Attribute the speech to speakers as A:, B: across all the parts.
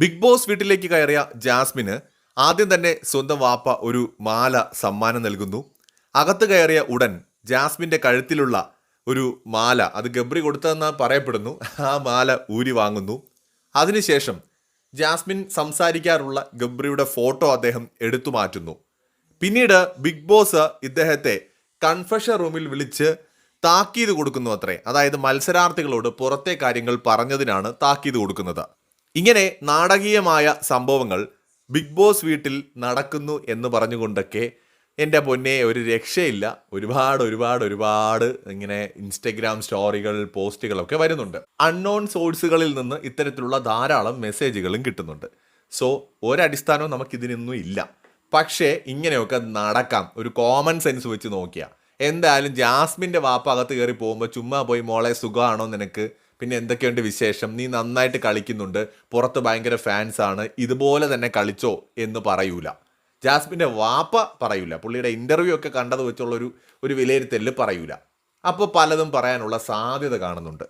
A: Big boss വീട്ടിലേക്ക് കയറിയ ജാസ്മിന് ആദ്യം തന്നെ സ്വന്തം വാപ്പ ഒരു മാല സമ്മാനം നൽകുന്നു. അകത്ത് കയറിയ ഉടൻ ജാസ്മിന്റെ കഴുത്തിലുള്ള ഒരു മാല അത് ഗബ്രി കൊടുത്തതെന്ന് പറയപ്പെടുന്നു ആ മാല ഊരി വാങ്ങുന്നു. അതിനുശേഷം ജാസ്മിൻ സംസാരിക്കാറുള്ള ഗബ്രിയുടെ ഫോട്ടോ അദ്ദേഹം എടുത്തു മാറ്റുന്നു. പിന്നീട് ബിഗ് ബോസ് ഇദ്ദേഹത്തെ കൺഫഷൻ റൂമിൽ വിളിച്ച് താക്കീത് കൊടുക്കുന്നു അത്രേ. അതായത് മത്സരാർത്ഥികളോട് പുറത്തെ കാര്യങ്ങൾ പറഞ്ഞതിനാണ് താക്കീത് കൊടുക്കുന്നത്. ഇങ്ങനെ നാടകീയമായ സംഭവങ്ങൾ ബിഗ് ബോസ് വീട്ടിൽ നടക്കുന്നു എന്ന് പറഞ്ഞുകൊണ്ടൊക്കെ എന്റെ പൊന്നെ ഒരു രക്ഷയില്ല. ഒരുപാട് ഒരുപാട് ഒരുപാട് ഇങ്ങനെ ഇൻസ്റ്റഗ്രാം സ്റ്റോറികൾ പോസ്റ്റുകളൊക്കെ വരുന്നുണ്ട്. അൺനോൺ സോഴ്സുകളിൽ നിന്ന് ഇത്തരത്തിലുള്ള ധാരാളം മെസ്സേജുകളും കിട്ടുന്നുണ്ട്. സോ ഒരടിസ്ഥാനവും നമുക്കിതിനൊന്നും ഇല്ല. പക്ഷേ ഇങ്ങനെയൊക്കെ നടക്കാം. ഒരു കോമൺ സെൻസ് വെച്ച് നോക്കിയാൽ എന്തായാലും ജാസ്മിന്റെ വാപ്പകത്ത് കയറി പോകുമ്പോൾ ചുമ്മാ പോയി മോളെ സുഖമാണോ നിനക്ക്? പിന്നെ എന്തൊക്കെയുണ്ട് വിശേഷം? നീ നന്നായിട്ട് കളിക്കുന്നുണ്ട്. പുറത്ത് ഭയങ്കര ഫാൻസാണ്. ഇതുപോലെ തന്നെ കളിച്ചോ എന്ന് പറയൂല. ജാസ്മിന്റെ വാപ്പ പറയൂല. പുള്ളിയുടെ ഇന്റർവ്യൂ ഒക്കെ കണ്ടത് വെച്ചുള്ളൊരു ഒരു വിലയിരുത്തലിൽ പറയൂല. അപ്പോൾ പലതും പറയാനുള്ള സാധ്യത കാണുന്നുണ്ട്.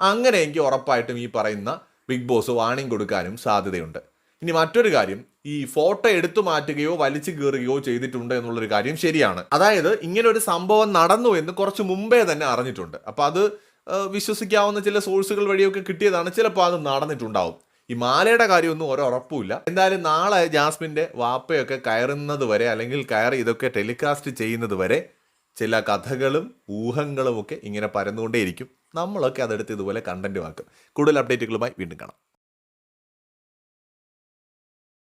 A: അങ്ങനെ എനിക്ക് ഉറപ്പായിട്ടും ഈ പറയുന്ന ബിഗ് ബോസ് വാണിംഗ് കൊടുക്കാനും സാധ്യതയുണ്ട്. ഇനി മറ്റൊരു കാര്യം ഈ ഫോട്ടോ എടുത്തു മാറ്റുകയോ വലിച്ചു കീറുകയോ ചെയ്തിട്ടുണ്ട് എന്നുള്ളൊരു കാര്യം ശരിയാണ്. അതായത് ഇങ്ങനെ ഒരു സംഭവം നടന്നു എന്ന് കുറച്ച് മുമ്പേ തന്നെ അറിഞ്ഞിട്ടുണ്ട്. അപ്പോൾ അത് വിശ്വസിക്കാവുന്ന ചില സോഴ്സുകൾ വഴിയൊക്കെ കിട്ടിയതാണ് ചിലപ്പോൾ അത് നടന്നിട്ടുണ്ടാവും. ഈ മാലയുടെ കാര്യമൊന്നും ഒരു ഉറപ്പുമില്ല. എന്തായാലും നാളെ ജാസ്മിന്റെ വാപ്പയൊക്കെ കയറുന്നത് വരെ അല്ലെങ്കിൽ കയറി ഇതൊക്കെ ടെലികാസ്റ്റ് ചെയ്യുന്നത് വരെ ചില കഥകളും ഊഹങ്ങളും ഒക്കെ ഇങ്ങനെ പരന്നുകൊണ്ടേയിരിക്കും. നമ്മളൊക്കെ അതെടുത്ത് ഇതുപോലെ കണ്ടന്റുമാക്കും കൂടുതൽ അപ്ഡേറ്റുകളുമായി വീണ്ടും കാണാം.